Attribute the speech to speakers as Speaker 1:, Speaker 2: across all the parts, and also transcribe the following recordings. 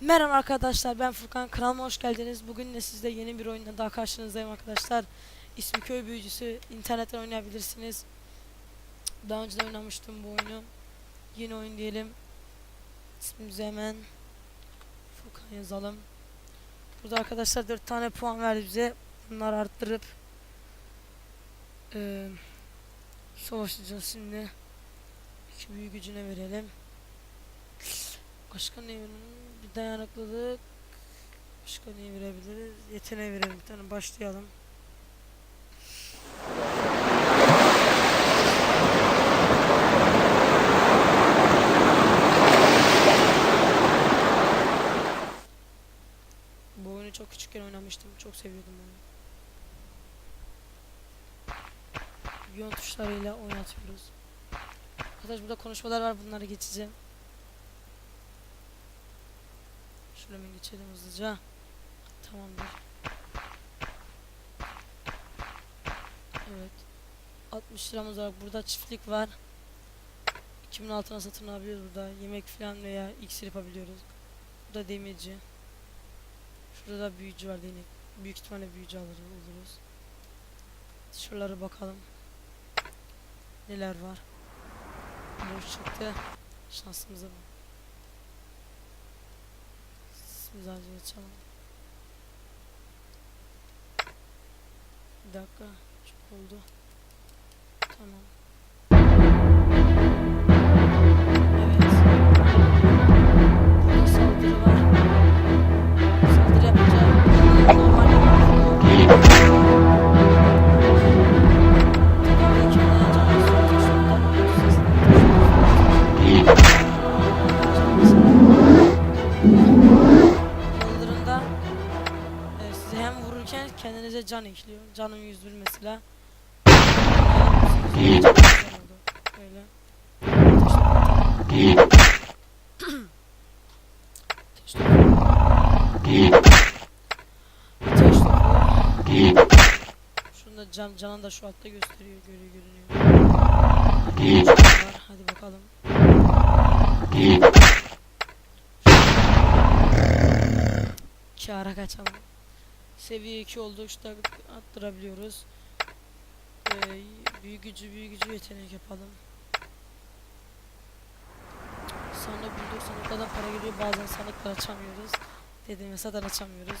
Speaker 1: Merhaba arkadaşlar ben Furkan kanalıma hoş geldiniz. Bugün de sizde yeni bir oyunla daha karşınızdayım arkadaşlar. İsmi Köy Büyücüsü internetten oynayabilirsiniz. Daha önce de oynamıştım bu oyunu. Yeni oyun diyelim. İsmimizi hemen Furkan yazalım. Burada arkadaşlar 4 tane puan verdi bize. Bunları arttırıp eee savaşacağız şimdi. İki büyü gücüne verelim. Başka ne verelim? Dayanıklılık. Başka ne verebiliriz? Yeteneği verelim bir tane başlayalım. Bu oyunu çok küçükken oynamıştım. Çok seviyordum onu. Yön tuşlarıyla oynatıyoruz. Arkadaş burada konuşmalar var bunları geçeceğim. Şöyle geçelim hızlıca. Tamamdır. Evet. 60 liramız var. Burada çiftlik var. 2000 altına satın alabiliyoruz burada. Yemek falan veya iksir yapabiliyoruz. Burada demirci. Şurada da büyücü var yine. Büyük ihtimalle büyücü alırız, oluruz. Şuralara bakalım. Neler var. Boş çıktı. Şansımıza bak. Güzelce açalım. Bir dakika. Çok oldu. Tamam. Can ekliyor. Canın 101 mesela. Böyle. Şunda can, canın da şu altta gösteriyor, görüyor, görünüyor. Hadi bakalım. Kâra kaçalım. Seviye 2 oldu. İşte attırabiliyoruz. Ee, büyü gücü büyü gücü yetenek yapalım. Sandık bulduk. Sandıklardan para geliyor. Bazen sandıklar açamıyoruz. Dediğim zaten açamıyoruz.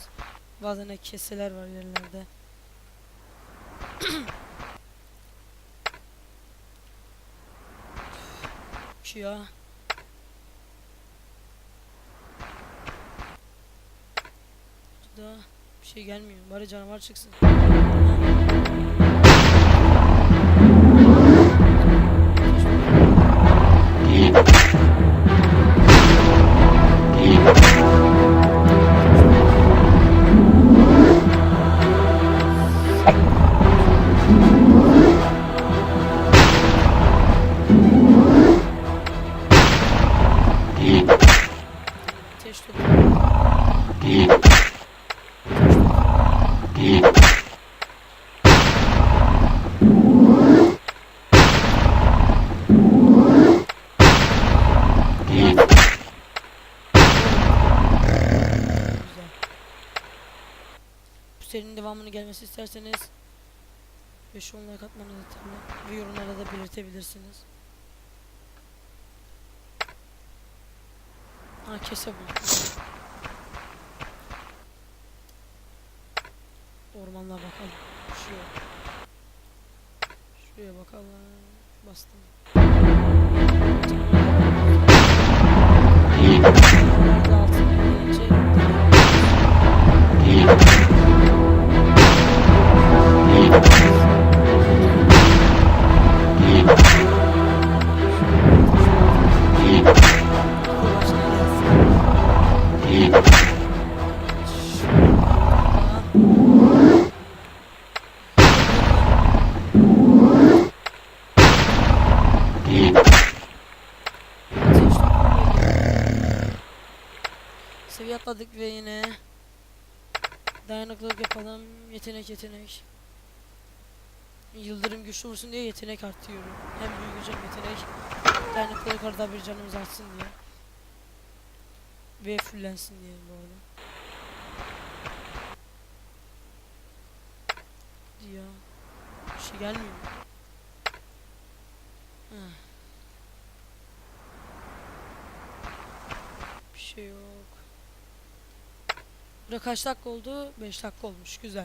Speaker 1: Bazen de keseler var yerlerde. Şu ya. Burada bir şey gelmiyor. Bari canavar çıksın. Serinin devamını gelmesi isterseniz 5 10 like atmanızı yeterli ve yorumlarda da belirtebilirsiniz. Ha kese buldum. Ormanlara bakalım. Şuraya. Şuraya bakalım. Bastım. Atladık ve yine dayanıklılık yapalım. Yetenek yetenek. Yıldırım güçlü vursun diye yetenek artıyorum. Hem gücüm yetenek. Dayanıklılık arada bir canımız artsın diye. Ve fullensin diye bu arada. Ya. Bir şey gelmiyor. Bir şey yok. Burada kaç dakika oldu? 5 dakika olmuş. Güzel.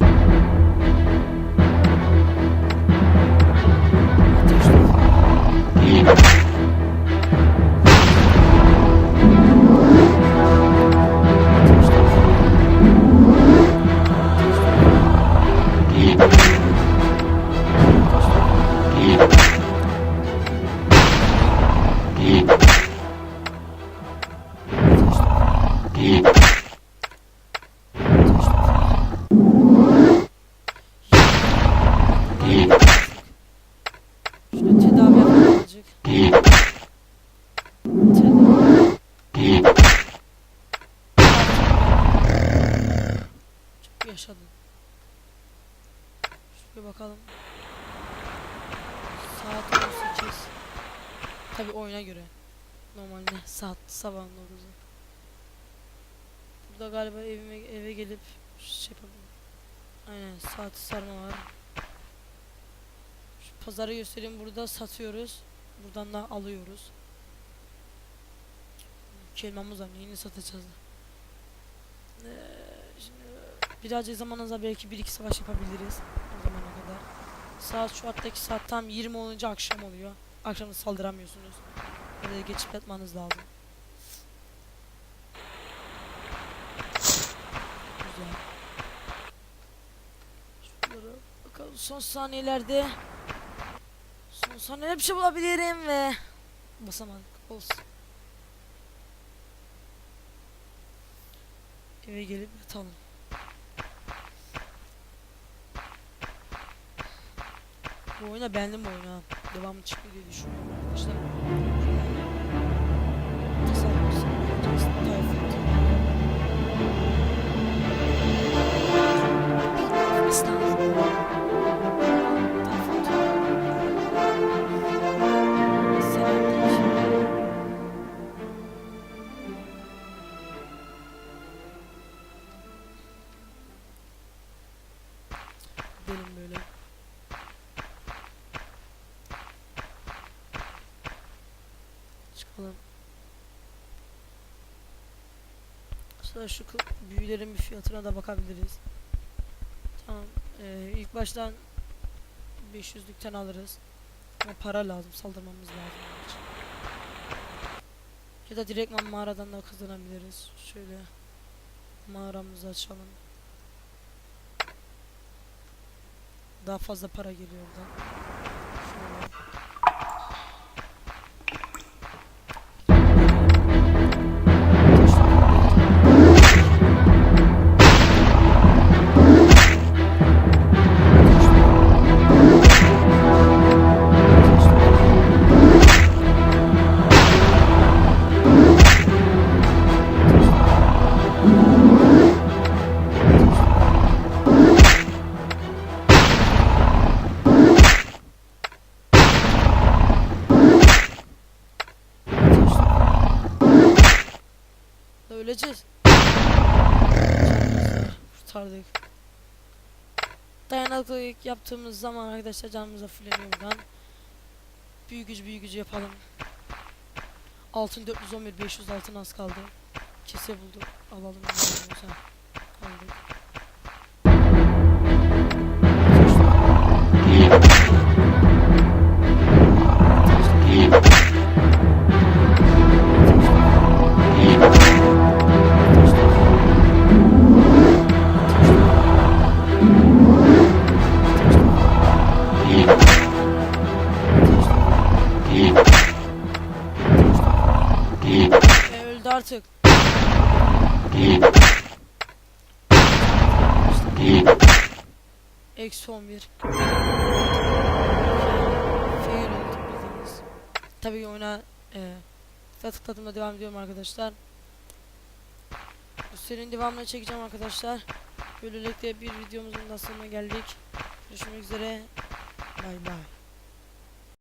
Speaker 1: Bakalım. Saat 18. Tabi oyuna göre. Normalde saat sabahın 9'u. Burada galiba evime eve gelip şey yapalım. Aynen saati sarma var. Şu pazarı göstereyim burada satıyoruz. Buradan da alıyoruz. Kelmamız var. Neyini satacağız? Ee, şimdi birazcık zamanınızda belki 1-2 savaş yapabiliriz. Saat şu hattaki saat tam 20 olunca akşam oluyor. Akşam da saldıramıyorsunuz. Böyle geçip yatmanız lazım. Güzel. Şunlara bakalım son saniyelerde son saniyelerde bir şey bulabilirim ve basamadık olsun. Eve gelip yatalım. Bu oyuna beğendim bu oyunu ha. Devamı çıkıyor diye düşünüyorum arkadaşlar. Tayfut. İstanbul. Sonra şu büyülerin bir fiyatına da bakabiliriz. Tamam. Ee, ilk baştan 500'lükten alırız. Ama para lazım. Saldırmamız lazım. Ya da direktman mağaradan da kazanabiliriz. Şöyle mağaramızı açalım. Daha fazla para geliyor oradan. Öleceğiz. Kurtardık. Dayanıklılık yaptığımız zaman arkadaşlar canımıza fulleniyor buradan. Büyük gücü büyük gücü yapalım. Altın 411 500 altın az kaldı. Kese bulduk. Alalım. Aldık. Artık. Eksi 11. Fail. Tabii oyuna e, tıkladığımda devam ediyorum arkadaşlar. Bu serinin devamını çekeceğim arkadaşlar. Böylelikle bir videomuzun da sonuna geldik. Görüşmek üzere. Bay bay.